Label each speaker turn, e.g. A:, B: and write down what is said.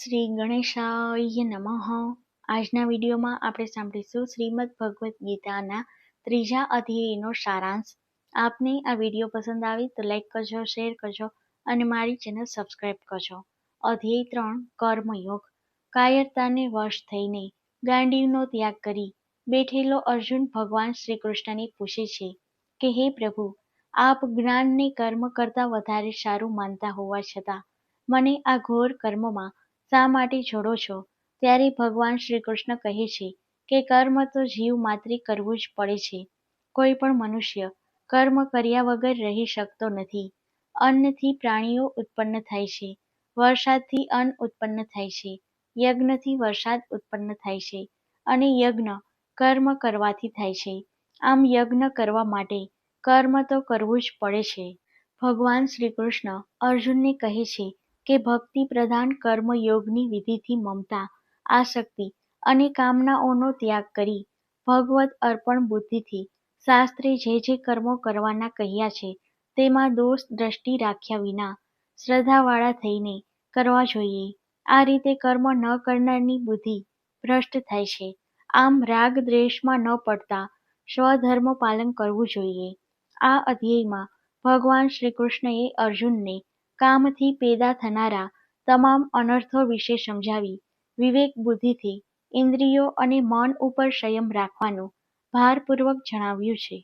A: શ્રી ગણેશાય નમઃ. આજના વિડીયોમાં આપણે સાંભળીશું શ્રીમદ ભગવદ્ ગીતાના ત્રીજા અધ્યાયનો સારાંશ. આપને આ વીડિયો પસંદ આવે તો લાઈક કરજો, શેર કરજો અને મારી ચેનલ સબસ્ક્રાઈબ કરજો. અધ્યાય ત્રણ, કર્મયોગ. કાયરતાને વશ થઈને ગાંડીવનો ત્યાગ કરી બેઠેલો અર્જુન ભગવાન શ્રી કૃષ્ણને પૂછે છે કે, હે પ્રભુ, આપ જ્ઞાનને કર્મ કરતાં વધારે સારું માનતા હોવા છતાં, મને આ ઘોર કર્મમાં શા માટે જોડો છો? ત્યારે ભગવાન શ્રી કૃષ્ણ કહે છે કે કર્મ તો જીવ માત્ર કરવું જ પડે છે. કોઈ પણ મનુષ્ય કર્મ કર્યા વગર રહી શકતો નથી. અન્નથી પ્રાણીઓ ઉત્પન્ન થાય છે. વરસાદથી અન્ન ઉત્પન્ન થાય છે. યજ્ઞથી વરસાદ ઉત્પન્ન થાય છે. અને યજ્ઞ કર્મ કરવાથી થાય છે. આમ યજ્ઞ કરવા માટે કર્મ તો કરવું જ પડે છે. ભગવાન શ્રી કૃષ્ણ અર્જુનને કહે છે કે ભક્તિ પ્રધાન કર્મયોગની વિધિથી મમતા, આસક્તિ અને કામનાઓનો ત્યાગ કરી ભગવત અર્પણ બુદ્ધિથી શાસ્ત્રે જે જે કર્મો કરવાના કહ્યા છે તેમાં દોષ દ્રષ્ટિ રાખ્યા વિના શ્રદ્ધાવાળા થઈને કરવા જોઈએ. આ રીતે કર્મ ન કરનારની બુદ્ધિ ભ્રષ્ટ થાય છે. આમ રાગ દ્વેષમાં ન પડતા સ્વધર્મ પાલન કરવું જોઈએ. આ અધ્યયમાં ભગવાન શ્રી કૃષ્ણએ અર્જુનને કામથી પેદા થનારા તમામ અનર્થો વિશે સમજાવી, વિવેક બુદ્ધિથી ઇન્દ્રિયો અને મન ઉપર સંયમ રાખવાનું ભારપૂર્વક જણાવ્યું છે.